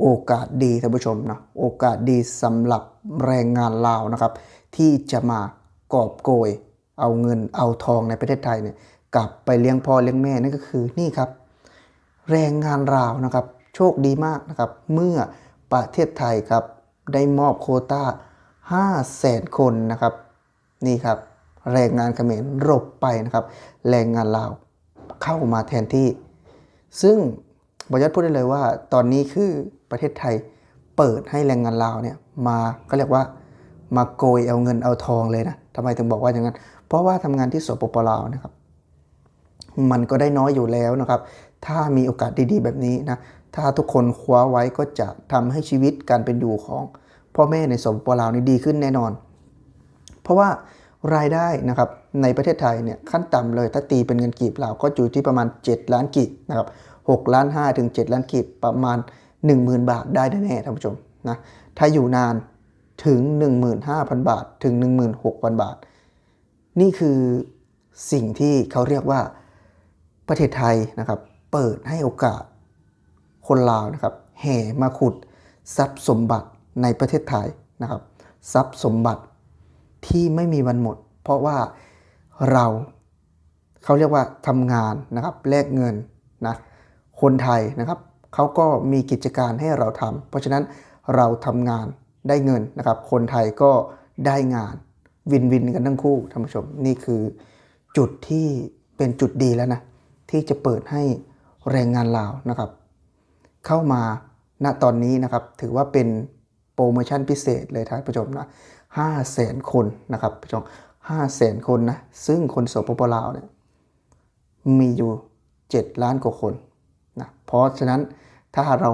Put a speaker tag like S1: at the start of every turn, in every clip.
S1: โอกาสดีท่านผู้ชมนะโอกาสดีสำหรับแรงงานลาวนะครับ ที่จะมากอบโกย เอาเงินเอาทองในประเทศไทยเนี่ยกลับไปเลี้ยงพ่อเลี้ยงแม่นั่นก็คือนี่ครับ แรงงานลาวนะครับโชคดีมากนะครับ เมื่อประเทศไทยครับได้มอบโคต้า5 0 0แสนคนนะครับ นี่ครับ แรงงานเขมรหลบไปนะครับ แรงงานลาวเข้ามาแทนที่ ซึ่ง บอยัดพูดได้เลยว่า ตอนนี้คือประเทศไทยเปิดให้แรงงานลาวเนี่ยมาก็เรียกว่ามาโกยเอาเงินเอาทองเลยนะทำไมถึงบอกว่าอย่างนั้น เพราะว่าทำงานที่สปปลาวนะครับ มันก็ได้น้อยอยู่แล้วนะครับ ถ้ามีโอกาสดีๆ แบบนี้นะ ถ้าทุกคนคว้าไว้ก็จะทำให้ชีวิตการเป็นอยู่ของพ่อแม่ในสปปลาวนี่ดีขึ้นแน่นอน เพราะว่ารายได้นะครับในประเทศไทยเนี่ยขั้นต่ำเลยถ้าตีเป็นเงินกีบลาวก็อยู่ที่ประมาณ 7 ล้านกีบนะครับ 6ล้าน5ถึง 7 ล้านกีบประมาณ 10,000 บาทได้แน่ๆท่านผู้ชมนะถ้าอยู่นานถึง 15,000 บาทถึง 16,000 บาท นี่คือสิ่งที่เขาเรียกว่าประเทศไทยนะครับ เปิดให้โอกาสคนลาวนะครับแห่มาขุดทรัพย์สมบัติในประเทศไทยนะครับ ทรัพย์สมบัติที่ไม่มีวันหมด เพราะว่าเราเขาเรียกว่าทำงานนะครับแลกเงินนะ คนไทยนะครับเขาก็มีกิจการให้เราทำเพราะฉะนั้นเราทำงานได้เงินนะครับ คนไทยก็ได้งานวินวินกันทั้งคู่ท่านผู้ชมนี่คือจุดที่เป็นจุดดีแล้วนะ ที่จะเปิดให้แรงงานลาวนะครับ เข้ามาณตอนนี้นะครับ ถือว่าเป็นโปรโมชั่นพิเศษเลยท่านผู้ชมนะห้าแสนคนนะครับผู้ชมห้าแสนคนนะ ซึ่งคนสปปลาวเนี่ยมีอยู่ 7 ล้านกว่าคน ราะฉะนั้นถ้าเรา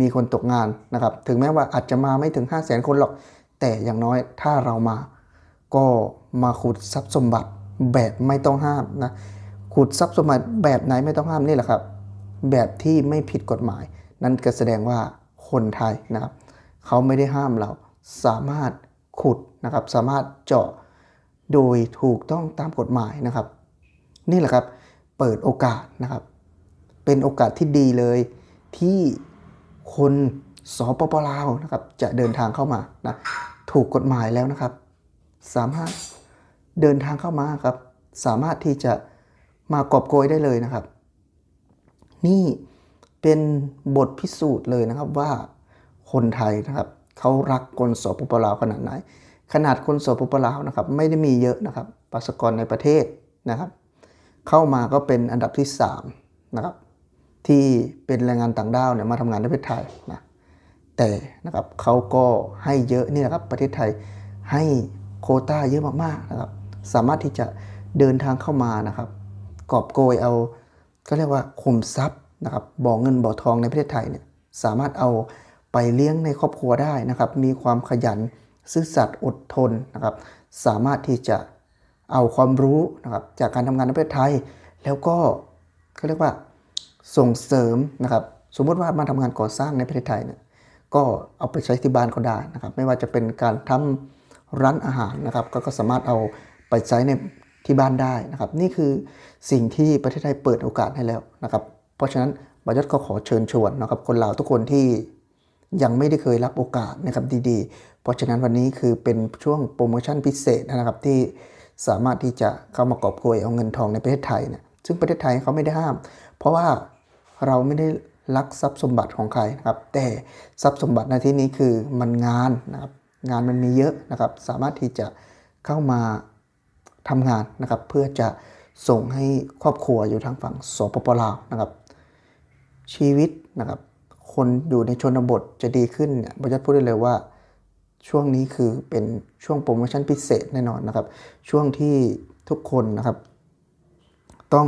S1: มีคนตกงานนะครับ ถึงแม้ว่าอาจจะมาไม่ถึง 5 0 0แสนคนหรอก แต่อย่างน้อยถ้าเรามา ก็มาขุดทรัพย์สมบัติแบบไม่ต้องห้ามนะ ขุดทรัพย์สมบัติแบบไหนไม่ต้องห้ามนี่แหละครับ แบบที่ไม่ผิดกฎหมาย นั่นก็แสดงว่าคนไทยนะครับ เขาไม่ได้ห้ามเรา สามารถขุดนะครับ สามารถเจาะโดยถูกต้องตามกฎหมายนะครับ นี่แหละครับ เปิดโอกาสนะครับ เป็นโอกาสที่ดีเลย ที่คนสปปลาวนะครับจะเดินทางเข้ามานะถูกกฎหมายแล้วนะครับ สามารถเดินทางเข้ามาครับ สามารถที่จะมากอบโกยได้เลยนะครับ นี่เป็นบทพิสูจน์เลยนะครับว่าคนไทยนะครับเขารักคนสปปลาวขนาดไหน ขนาดคนสปปลาวนะครับไม่ได้มีเยอะนะครับประชากรในประเทศนะครับ เข้ามาก็เป็นอันดับที่ 3 นะครับ ที่เป็นแรงงานต่างด้าวเนี่ยมาทำงานในประเทศไทยนะแต่นะครับเขาก็ให้เยอะนี่นะครับประเทศไทยให้โคต้าเยอะมากๆนะครับสามารถที่จะเดินทางเข้ามานะครับกอบโกยเอาก็เรียกว่าคุมทรัพย์นะครับบ่อเงินบ่อทองในประเทศไทยเนี่ยสามารถเอาไปเลี้ยงในครอบครัวได้นะครับ มีความขยันซื่อสัตย์อดทนนะครับ สามารถที่จะเอาความรู้นะครับจากการทำงานในประเทศไทย แล้วก็เขาเรียกว่า ส่งเสริมนะครับ สมมติว่ามาทำงานก่อสร้างในประเทศไทยเนี่ยก็เอาไปใช้ที่บ้านก็ได้นะครับ ไม่ว่าจะเป็นการทำร้านอาหารนะครับก็ก็สามารถเอาไปใช้ในที่บ้านได้นะครับ นี่คือสิ่งที่ประเทศไทยเปิดโอกาสให้แล้วนะครับ เพราะฉะนั้นบอยศก็ขอเชิญชวนนะครับ คนลาวทุกคนที่ยังไม่ได้เคยรับโอกาสนะครับดีๆ เพราะฉะนั้นวันนี้คือเป็นช่วงโปรโมชั่นพิเศษนะครับที่สามารถที่จะเข้ามากอบโกยเอาเงินทองในประเทศไทยเนี่ยซึ่งประเทศไทยเขาไม่ได้ห้าม เพราะว่า เราไม่ได้ลักทรัพย์สมบัติของใครนะครับ แต่ทรัพย์สมบัติในที่นี้คือมันงานนะครับ งานมันมีเยอะนะครับ สามารถที่จะเข้ามาทำงานนะครับ เพื่อจะส่งให้ครอบครัวอยู่ทางฝั่งสปปลาวนะครับ ชีวิตนะครับ คนอยู่ในชนบทจะดีขึ้นเนี่ยบริษัทพูดได้เลยว่าช่วงนี้คือเป็นช่วงโปรโมชั่นพิเศษแน่นอนนะครับ ช่วงที่ทุกคนนะครับ ต้อง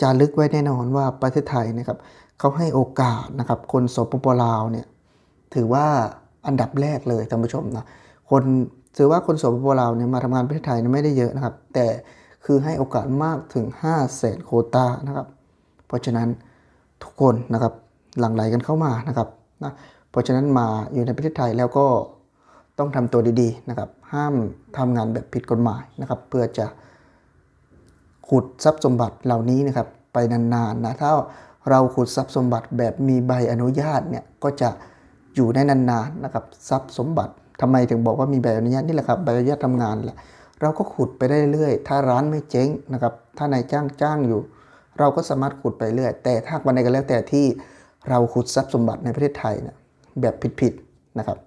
S1: จารึกไว้แน่นอนว่าประเทศไทยนะครับเขาให้โอกาสนะครับคนสปปลาวเนี่ยถือว่าอันดับแรกเลยท่านผู้ชมนะคนถือว่าคนสปปลาวเนี่ยมาทำงานประเทศไทยไม่ได้เยอะนะครับ แต่คือให้โอกาสมากถึง 5 0 0แสนโควต้านะครับ เพราะฉะนั้นทุกคนนะครับหลั่งไหลกันเข้ามานะครับนะเพราะฉะนั้นมาอยู่ในประเทศไทยแล้วก็ต้องทำตัวดีๆนะครับ ห้ามทำงานแบบผิดกฎหมายนะครับ เพื่อจะ ขุดทรัพย์สมบัติเหล่านี้นะครับไปนานๆนะถ้าเราขุดทรัพย์สมบัติแบบมีใบอนุญาตเนี่ยก็จะอยู่ได้นานๆนะครับทรัพย์สมบัติทำไมถึงบอกว่ามีใบอนุญาตนี่แหละครับใบอนุญาตทำงานแหละเราก็ขุดไปได้เรื่อยถ้าร้านไม่เจ๊งนะครับถ้านายจ้างจ้างอยู่ เราก็สามารถขุดไปเรื่อย แต่ถ้าวันใดก็แล้วแต่ที่เราขุดทรัพย์สมบัติในประเทศไทยเนี่ยแบบผิดๆนะครับ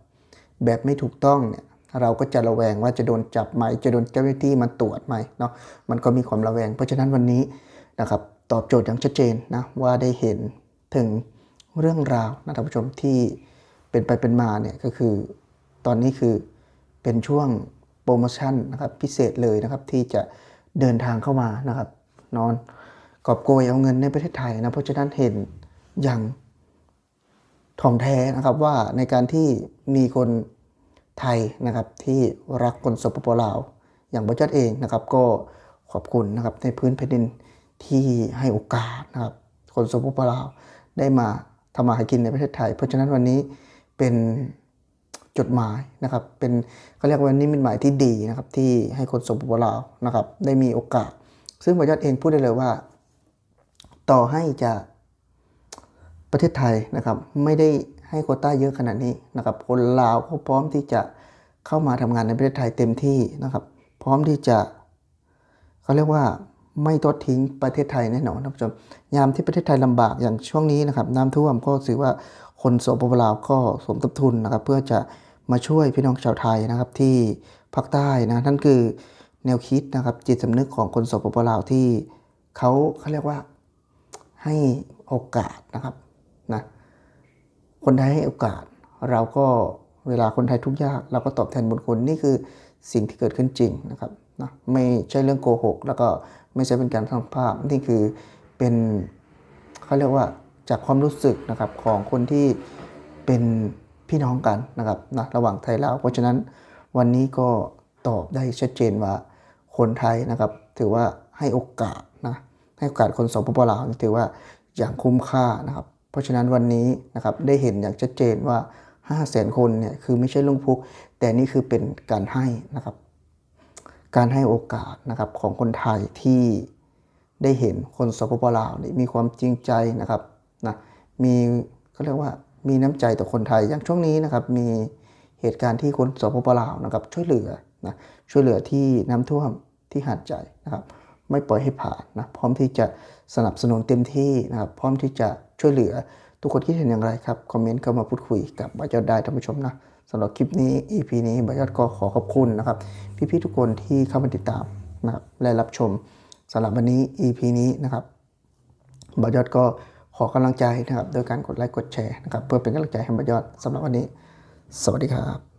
S1: แบบไม่ถูกต้องเนี่ย เราก็จะระแวงว่าจะโดนจับไหม จะโดนเจ้าหน้าที่มาตรวจไหมเนาะมันก็มีความระแวง เพราะฉะนั้นวันนี้นะครับตอบโจทย์อย่างชัดเจนนะว่าได้เห็นถึงเรื่องราวนะท่านผู้ชมที่เป็นไปเป็นมาเนี่ยก็คือตอนนี้คือเป็นช่วงโปรโมชั่นนะครับพิเศษเลยนะครับที่จะเดินทางเข้ามานะครับ นอนกอบโกยเอาเงินในประเทศไทยนะเพราะฉะนั้นเห็นอย่างถ่องแท้นะครับว่าในการที่มีคน ไทยนะครับที่รักคนสปปลาว อย่างบัจจัดเองนะครับก็ขอบคุณนะครับในพื้นแผ่นดินที่ให้โอกาสนะครับคนสปปลาวได้มาทำมาหากินในประเทศไทย เพราะฉะนั้นวันนี้เป็นจดหมายนะครับเป็นเขาเรียกว่านิมิตหมายที่ดีนะครับที่ให้คนสปปลาวนะครับได้มีโอกาส ซึ่งบัจจัดเองพูดได้เลยว่า ต่อให้จะประเทศไทยนะครับไม่ได้ ให้โคต้าเยอะขนาดนี้นะครับ คนลาวก็พร้อมที่จะเข้ามาทำงานในประเทศไทยเต็มที่นะครับ พร้อมที่จะเขาเรียกว่าไม่ทอดทิ้งประเทศไทยแน่นอนท่านผู้ชมยามที่ประเทศไทยลำบากอย่างช่วงนี้นะครับ น้ำท่วมก็ถือว่าคนสปปลาวก็สมทบทุนนะครับ เพื่อจะมาช่วยพี่น้องชาวไทยนะครับที่ภาคใต้นะนั่นคือแนวคิดนะครับจิตสำนึกของคนสปปลาวที่เขาเขาเรียกว่าให้โอกาสนะครับ คนไทยให้โอกาส เราก็เวลาคนไทยทุกยาก เราก็ตอบแทนบุญคุณนี่คือสิ่งที่เกิดขึ้นจริงนะครับนะไม่ใช่เรื่องโกหก แล้วก็ไม่ใช่เป็นการสร้างภาพนี่คือเป็นเขาเรียกว่าจากความรู้สึกนะครับของคนที่เป็นพี่น้องกันนะครับนะระหว่างไทยลาวเพราะฉะนั้นวันนี้ก็ตอบได้ชัดเจนว่าคนไทยนะครับ ถือว่าให้โอกาสนะให้โอกาสคนสปปลาวถือว่าอย่างคุ้มค่านะครับ เพราะฉะนั้นวันนี้นะครับได้เห็นอย่างชัดเจนว่า 5 0 0แสนคนเนี่ยคือไม่ใช่ลุงพุก แต่นี่คือเป็นการให้นะครับ การให้โอกาสนะครับของคนไทยที่ได้เห็นคนสปปลาวนี่มีความจริงใจนะครับนะมีเขาเรียกว่ามีน้ำใจต่อคนไทยอย่างช่วงนี้นะครับมีเหตุการณ์ที่คนสปปลาวนะครับช่วยเหลือนะช่วยเหลือที่น้ำท่วมที่หาดใหญ่นะครับ ไม่ปล่อยให้ผ่านนะพร้อมที่จะสนับสนุนเต็มที่นะครับ พร้อมที่จะ ช่วยเหลือ ทุกคนคิดเห็นอย่างไรครับ คอมเมนต์เข้ามาพูดคุยกับบายอดได้ท่านผู้ชมนะสำหรับคลิปนี้ EP นี้บายอดก็ขอขอบคุณนะครับ พี่ๆทุกคนที่เข้ามาติดตามนะครับและรับชมสำหรับวันนี้ EP นี้นะครับบายอดก็ขอกำลังใจนะครับโดยการกดไลค์กดแชร์นะครับเพื่อเป็นกำลังใจให้บายอดสำหรับวันนี้ สวัสดีครับ